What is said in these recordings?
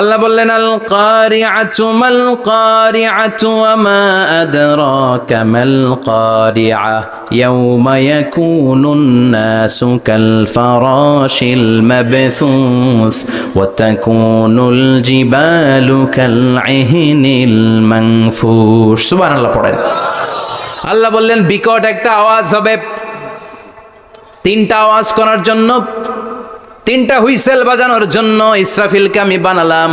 আল্লাহ বললেন, আল কারিআতু মাল কারিআতু ওয়া মা আদরাকা মাল কারিআ। ইয়াউমা ইয়াকুনুন নাসু কাল ফারাশিল মাবথুস ওয়া তাকুনুল জিবালু কাল ইহনিল মানফুস সুবহানাল্লাহ পড়েন। আল্লাহ বললেন, বিকট একটা আওয়াজ হবে। তিনটা আওয়াজ করার জন্য তিনটা হুইসেল বাজানোর জন্য ইসরাফিলকে আমি বানালাম।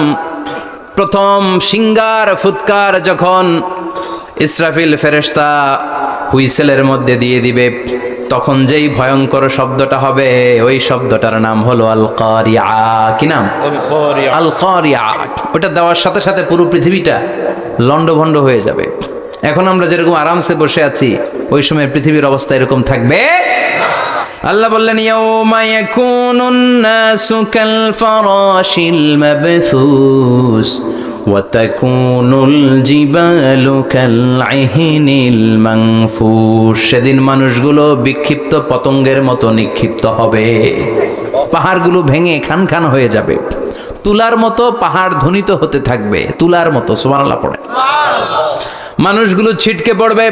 প্রথম সিঙ্গার ফুৎকার যখন ইসরাফিল ফেরেশতা হুইসেলের মধ্যে দিয়ে দিবে তখন যেই ভয়ঙ্কর শব্দটা হবে ওই শব্দটার নাম হলো আল কারিয়া কি নাম? আল কারিয়া ওটা দেওয়ার সাথে সাথে পুরো পৃথিবীটা লন্ডভন্ড হয়ে যাবে। এখন আমরা যেরকম আরামসে বসে আছি ওই সময় পৃথিবীর অবস্থা এরকম থাকবে। আল্লাহ বললেন, ইয়াউমা ইয়াকুনুন নাসু কাল ফারাশিল মাবথুস জিবালু কাল ইহনিল মানফুস সেদিন মানুষগুলো বিক্ষিপ্ত পতঙ্গের মতো নিক্ষিপ্ত হবে। পাহাড়গুলো ভেঙে খান খান হয়ে যাবে। তুলার মতো পাহাড় ধ্বনিত হতে থাকবে। তুলার মতো, সুবহানাল্লাহ পড়ে। মানুষগুলো ছিটকে পড়বে।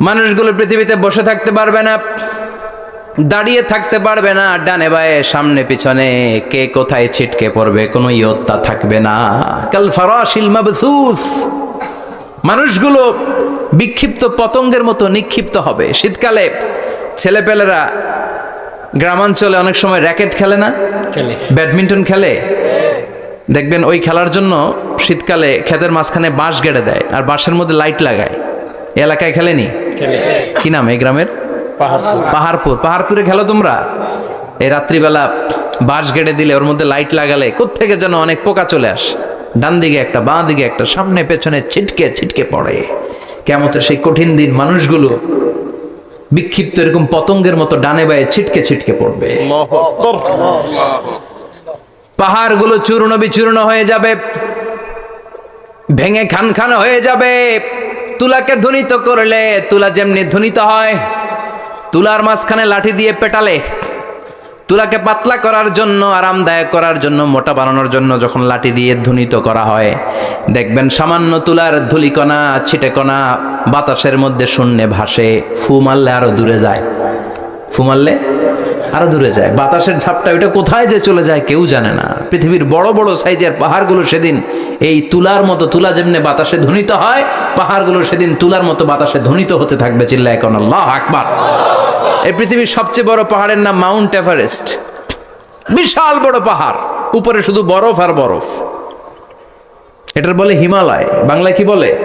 মানুষগুলো পৃথিবীতে বসে থাকতে পারবে না দাঁড়িয়ে থাকতে পারবে না ডানে বায়ে সামনে পিছনে কে কোথায় ছিটকে পড়বে কোনো ইয়ত্তা থাকবে না। কাল ফারাশিল মাবথুস মানুষগুলো বিক্ষিপ্ত পতঙ্গের মতো নিক্ষিপ্ত হবে। শীতকালে ছেলেপেলেরা গ্রামাঞ্চলে অনেক সময় র্যাকেট খেলে না? খেলে। ব্যাডমিন্টন খেলে? দেখবেন ওই খেলার জন্য শীতকালে ক্ষেতের মাঝখানে বাঁশ গেড়ে দেয় আর বাঁশের মধ্যে লাইট লাগায়। এলাকায় খেলেনি? খেলে কি নাম এই গ্রামের? পাহাড়পুর। পাহাড়পুর। পাহাড়পুরে খেলো তোমরা? এই রাত্রিবেলা বাঁশ গেড়ে দিলে ওর মধ্যে লাইট লাগালে কোত্থেকে যেন অনেক পোকা চলে আসে। ডান দিকে একটা বাঁ দিকে একটা সামনে পেছনে ছিটকে ছিটকে পড়ে। কেমতের সেই কঠিন দিন মানুষগুলো বিক্ষিপ্ত এরকম পতঙ্গের মতো ডানে বায়ে ছিটকে ছিটকে পড়বে। পাহাড়গুলো চূর্ণ বিচূর্ণ হয়ে যাবে ভেঙে খান খান হয়ে যাবে। তুলাকে ধ্বনিত করলে তুলা যেমনি ধ্বনিত হয়, তুলার মাঝখানে লাঠি দিয়ে পেটালে তুলাকে পাতলা করার জন্য, আরামদায়ক করার জন্য, মোটা বানানোর জন্য যখন লাঠি দিয়ে ধ্বনিত করা হয়, দেখবেন সামান্য তুলার ধুলিকণা, ছিটেকণা বাতাসের মধ্যে শূন্যে ভাসে, ফু মারলে আরও দূরে যায়। ফু মারলে আরও দূরে যায়। বাতাসের ঝাপটা ওইটা কোথায় যে চলে যায় কেউ জানে না। পৃথিবীর বড় বড় সাইজের পাহাড়গুলো সেদিন এই তুলার মতো, তুলা যেমনি বাতাসে ধ্বনিত হয়, পাহাড়গুলো সেদিন তুলার মতো বাতাসে ধ্বনিত হতে থাকবে চিল্লা এখন আল্লাহ আকবার। এই পৃথিবীর সবচেয়ে বড় পাহাড়ের নাম মাউন্ট এভারেস্ট। বিশাল বড় পাহাড়। উপরে শুধু বরফ আর বরফ। এটার বলে হিমালয়। বাংলায় কি বলে?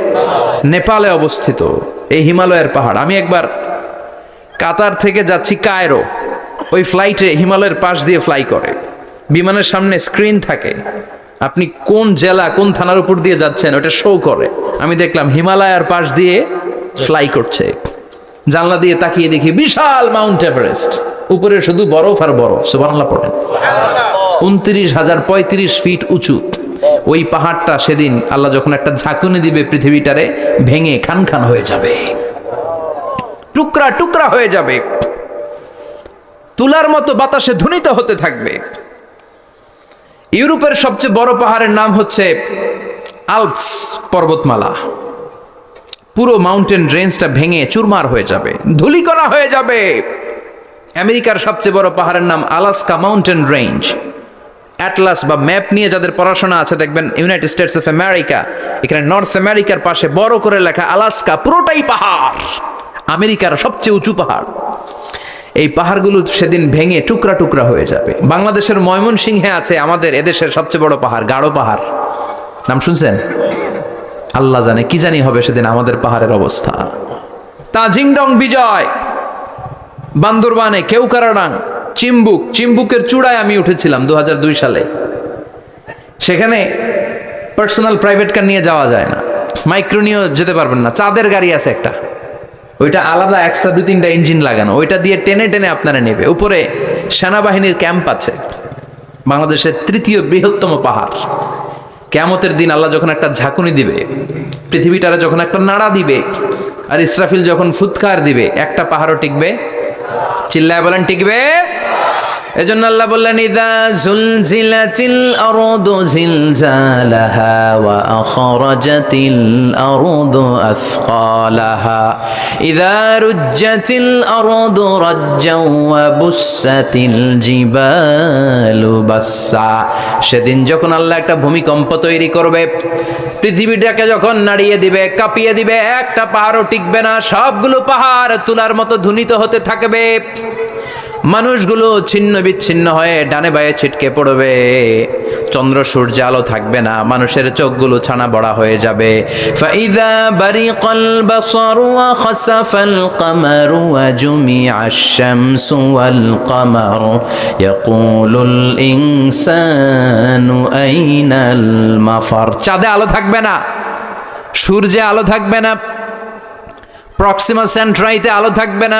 নেপালে অবস্থিত। এই হিমালয়ের পাহাড়। আমি একবার কাতার থেকে যাচ্ছি কায়রো। ওই ফ্লাইটে হিমালয়ের পাশ দিয়ে ফ্লাই করে। বিমানের সামনে স্ক্রিন থাকে। আপনি কোন জেলা, কোন থানার উপর দিয়ে যাচ্ছেন, ওটা শো করে। আমি দেখলাম হিমালয়ের পাশ দিয়ে ফ্লাই করছে। জানলা দিয়ে তাকিয়ে দেখি বিশাল মাউন্ট এভারেস্ট। উপরে শুধু বরফ আর বরফ, সুবহানাল্লাহ পড়েন উনত্রিশ হাজার পঁয়ত্রিশ ফিট উঁচু। ওই পাহাড়টা সেদিন আল্লাহ যখন একটা ঝাঁকুনি দিবে পৃথিবীটারে, ভেঙে খান খান হয়ে যাবে। টুকরা টুকরা হয়ে যাবে। তুলার মতো বাতাসে ধ্বনিত হতে থাকবে। ইউরোপের সবচেয়ে বড় পাহাড়ের নাম হচ্ছে আলপস পর্বতমালা। পুরো মাউন্টেন রেঞ্জটা ভেঙে চুরমার হয়ে যাবে, ধুলিকণা হয়ে যাবে। আমেরিকার সবচেয়ে বড় পাহাড়ের নাম আলাস্কা মাউন্টেন রেঞ্জ। অ্যাটলাস বা ম্যাপ নিয়ে যাদের পড়াশোনা আছে, দেখবেন ইউনাইটেড স্টেটস অফ আমেরিকা, এখানে নর্থ আমেরিকার পাশে বড় করে লেখা আলাস্কা পুরোটাই পাহাড়। আমেরিকার সবচেয়ে উঁচু পাহাড়। এই পাহাড়গুলো সেদিন ভেঙে টুকরা টুকরা হয়ে যাবে। বাংলাদেশের ময়মনসিংহে আছে আমাদের এদেশের সবচেয়ে বড় পাহাড়, গাঢ় পাহাড়। নাম শুনছেন? আল্লাহ জানে কি জানি হবে সেদিন আমাদের পাহাড়ের অবস্থা। তাজিংডং বিজয়। বান্দরবানে কেউকারাডাং চিম্বুক। চিম্বুকের চূড়ায় আমি উঠেছিলাম দু হাজার দুই সালে। সেখানে পার্সোনাল প্রাইভেট কার নিয়ে যাওয়া যায় না। মাইক্রো নিয়েও যেতে পারবেন না। চাঁদের গাড়ি আছে একটা। ওইটা আলাদা এক্সট্রা দু তিনটা ইঞ্জিন লাগানো। ওইটা দিয়ে টেনে টেনে আপনারা নেবে। উপরে সেনাবাহিনীর ক্যাম্প আছে। বাংলাদেশের তৃতীয় বৃহত্তম পাহাড়। কেমতের দিন আল্লাহ যখন একটা ঝাঁকুনি দিবে, পৃথিবীটারে যখন একটা নাড়া দিবে, আর ইসরাফিল যখন ফুৎকার দিবে, একটা পাহাড়ও টিকবে, চিল্লায় বলেন টিকবে এজন্য আল্লাহ বললেন, ইদা জুলজিলাতিল আরদু জিলজালাহা ওয়া আখরাজাতিল আরদু আসকালাহা। ইদা রুজ্জাতিল আরদু রাজ্জাও ওয়া বুসাতিল জিবালু বাসসা। সেদিন যখন আল্লাহ একটা ভূমিকম্প তৈরি করবে, পৃথিবীটাকে যখন নাড়িয়ে দিবে, কাঁপিয়ে দিবে, একটা পাহাড়ও টিকবে না, সবগুলো পাহাড় তুলার মতো ধুনিত হতে থাকবে। মানুষগুলো ছিন্ন বিচ্ছিন্ন হয়ে ডানে বায়ে ছিটকে পড়বে। চন্দ্র সূর্য আলো থাকবে না, মানুষের চোখগুলো ছানা বড়া হয়ে যাবে। ফাইদা বারিকাল বাসারু ওয়া খাসাফাল কামারু ওয়া জুমিআ আশ-শামসু ওয়াল ইয়াকুলুল ইনসানু আইনাল মাফার। চাঁদে আলো থাকবে না, সূর্যে আলো থাকবে না, প্রক্সিমা সেন্ট্রাইতে আলো থাকবে না।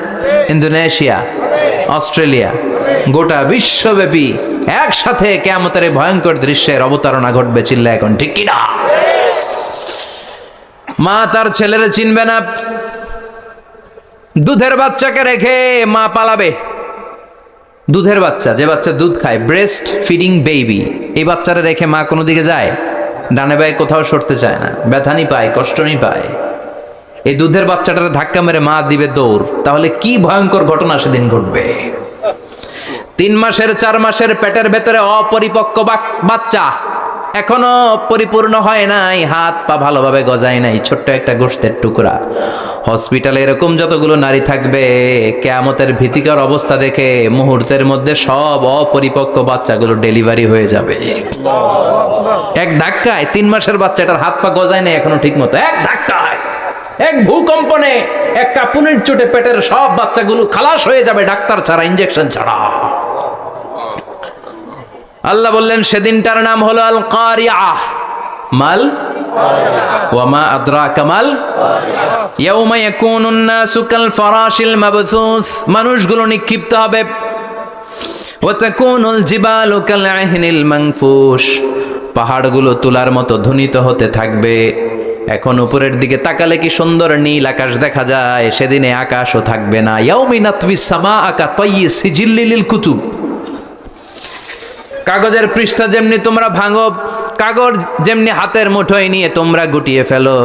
ইন্দোনেশিয়া, অস্ট্রেলিয়া, গোটা বিশ্বব্যাপী একসাথে কেমতের ভয়ঙ্কর দৃশ্যের অবতারণা ঘটবে চিল্লা এখন, ঠিক কিনা? মা তার ছেলেরে চিনবে না। দুধের বাচ্চাকে রেখে মা পালাবে। দুধের বাচ্চা, যে বাচ্চা দুধ খায় ব্রেস্ট ফিডিং বেবি এই বাচ্চারা রেখে মা কোনো দিকে যায়? ডানে বায়ে কোথাও সরতে চায় না ব্যথানি পায় কষ্টনি পায়। এই দুধের বাচ্চাটার ধাক্কা মেরে মা দিবে দৌড়। তাহলে কি ভয়ঙ্কর ঘটনা সেদিন ঘটবে? তিন মাসের, চার মাসের পেটের ভেতরে অপরিপক্ক বাচ্চা এখনও পরিপূর্ণ হয় নাই, হাত পা ভালোভাবে গজায় নাই, ছোট্ট একটা গোষ্ঠের টুকরা। হসপিটালে এরকম যতগুলো নারী থাকবে, কেয়ামতের ভীতিকর অবস্থা দেখে মুহূর্তের মধ্যে সব অপরিপক্ক বাচ্চাগুলো ডেলিভারি হয়ে যাবে। এক ধাক্কায় তিন মাসের বাচ্চাটার হাত পা গজায় নাই, এখনও ঠিক মতো এক ধাক্কায়। এক ভূকম্পনে এক কাপুনির চোটে পেটের সব বাচ্চাগুলো খালাস হয়ে যাবে ডাক্তার ছাড়া ইঞ্জেকশন ছাড়া। আল্লাহ বললেন, সেদিনটার নাম হলো আল কারিয়া মাল ওয়ামা আদ্রা কামাল ইয়াউমা ইয়াকুনুন নাসু কাল ফারাশিল মাবথুস মানুষগুলো নিক্ষিপ্ত হবে। ওয়া তাকুনুল জিবালু কাল আহিনিল মানফুশ পাহাড়গুলো তুলার মতো ধ্বনিত হতে থাকবে। এখন উপরের দিকে তাকালে কি সুন্দর নীল আকাশ দেখা যায়? সেদিনে আকাশও থাকবে না। ইয়াউমিনাতবি সামা আকা তয়্যি সিজিল্লিল কুতুব। কাগজের পৃষ্ঠা যেমনি তোমরা ভাঙো, কাগজ যেমনি হাতের মুঠোয় নিয়ে তোমরা গুটিয়ে ফেলো,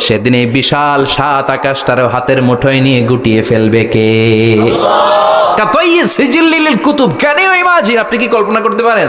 সেদিনে বিশাল সাত আকাশটারও হাতের মুঠোয় নিয়ে গুটিয়ে ফেলবে কে? কাতাইয়ে সিজিল্লিল কুতুব। কেন ইমাজিন? আপনি কি কল্পনা করতে পারেন?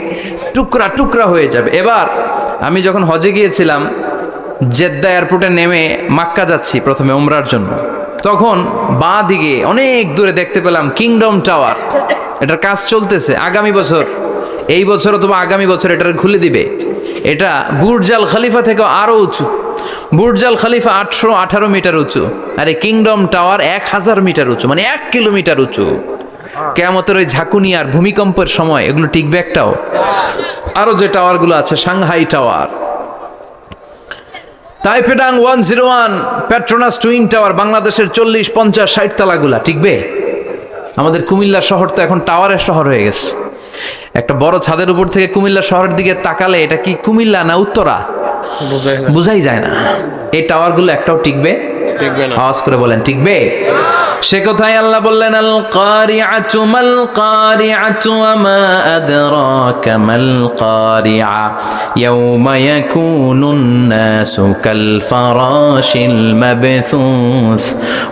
টুকরা টুকরা হয়ে যাবে। এবার আমি যখন হজে গিয়েছিলাম, জেদ্দা এয়ারপোর্টে নেমে মাক্কা যাচ্ছি প্রথমে উমরার জন্য। তখন বাঁ দিকে অনেক দূরে দেখতে পেলাম কিংডম টাওয়ার। এটার কাজ চলতেছে আগামী বছর। এই বছর অথবা আগামী বছর এটা খুলে দিবে। এটা বুর্জাল খালিফা থেকে আরও উঁচু। বুর্জাল খালিফা আটশো আঠারো মিটার উঁচু। আর কিংডম টাওয়ার এক হাজার মিটার উঁচু মানে এক কিলোমিটার উঁচু। কেমতের ওই ঝাঁকুনি আর ভূমিকম্পের সময় এগুলো টিকবে একটাও। আরও যে টাওয়ারগুলো আছে Shanghai tower. তাইপেডাং one zero one Petronas twin tower বাংলাদেশের চল্লিশ পঞ্চাশ ষাট তালাগুলা টিকবে? আমাদের কুমিল্লা শহর তো এখন টাওয়ারের শহর হয়ে গেছে। একটা বড় ছাদের উপর থেকে কুমিল্লা শহরের দিকে তাকালে এটা কি কুমিল্লা না উত্তরা? বোঝাই যায় না। এই টাওয়ারগুলো একটাও টিকবে। আওয়াজ করে বলেন, টিকবে? সে কথাই আল্লাহ বললেন আল কারিআতু মাল কারিআতু ওয়া মা আদরাকা মাল কারিআ ইয়াউমা ইয়াকুনুন নাসু কাল ফারাশিল মাবথুস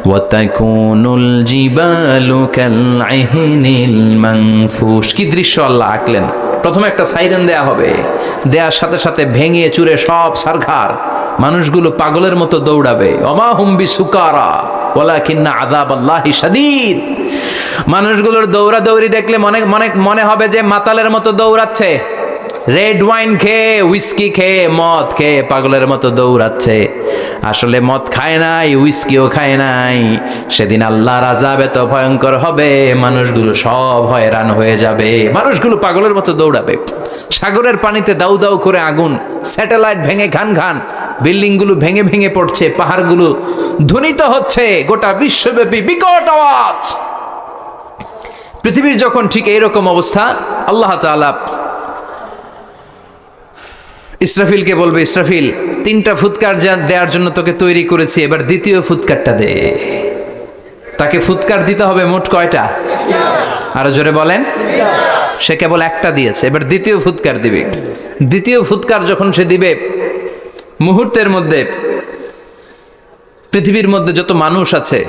ওয়া তাকুনুল জিবালু কাল ইহনিল মানফুশ কি দৃশ্য আল্লাহ আঁকলেন। প্রথমে একটা সাইরেন দেয়া হবে। দেয়ার সাথে সাথে ভেঙে চুরে সব সারখার মানুষগুলো পাগলের মতো দৌড়াবে। অমা হুম্বি সুকারা বলা কিন্না আদাব আল্লাহি সাদিদ মানুষগুলোর দৌড়াদৌড়ি দেখলে মনে মনে মনে হবে যে মাতালের মতো দৌড়াচ্ছে। রেড ওয়াইন খেয়ে উইস্কি খেয়ে, মদ খেয়ে পাগলের মতো দৌড়াচ্ছে। আসলে মদ খায় নাই উইস্কিও খায় নাই। সেদিন আল্লাহর আজাব এত ভয়ঙ্কর হবে, মানুষগুলো সব হয়রান হয়ে যাবে। মানুষগুলো পাগলের মতো দৌড়াবে। সাগরের পানিতে দাউ দাউ করে আগুন, স্যাটেলাইট ভেঙে ঘান ঘান, বিল্ডিংগুলো ভেঙে ভেঙে পড়ছে, পাহাড়গুলো ধ্বনিত হচ্ছে, গোটা বিশ্বব্যাপী বিকট আওয়াজ। পৃথিবীর যখন ঠিক এইরকম অবস্থা, আল্লাহ তাআলা ইসরাফিলকে বলবে, ইসরাফিল, তিনটা ফুৎকার দেওয়ার জন্য তোকে তৈরি করেছি, এবার দ্বিতীয় ফুৎকারটা দে। তাকে ফুৎকার দিতে হবে মোট কয়টা? আরও জোরে বলেন। সে কেবল একটা দিয়েছে। এবার দ্বিতীয় ফুৎকার দিবে। দ্বিতীয় ফুৎকার যখন সে দিবে মুহূর্তের মধ্যে পৃথিবীর মধ্যে যত মানুষ আছে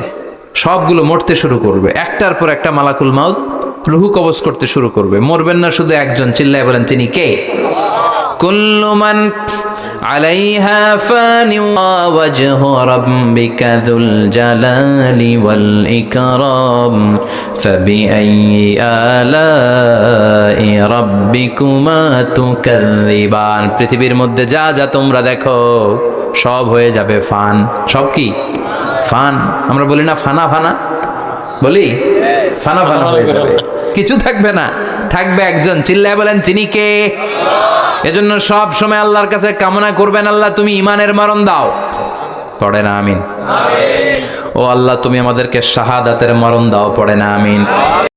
সবগুলো মরতে শুরু করবে। একটার পর একটা মালাকুল মাউত রুহু কবচ করতে শুরু করবে। মরবেন না শুধু একজন চিল্লায় বলেন তিনি কে? কুল্লুমান عليها فان وجه ربك ذو الجلال والإكرام فبأي آلاء ربكما تكذبان পৃথিবীর মধ্যে যা যা তোমরা দেখো সব হয়ে যাবে ফান সব কি ফান আমরা বলি না ফানা ফানা বলি ফানা ফানা হয়ে যাবে কিছু থাকবে না। থাকবে একজন। চিল্লায় বলেন তিনি কে? এজন্য সব সময় আল্লাহর কাছে কামনা করবেন আল্লাহ তুমি ইমানের মরণ দাও। পড়ে না আমিন। ও আল্লাহ তুমি আমাদেরকে শাহাদাতের মরণ দাও পড়ে না আমিন।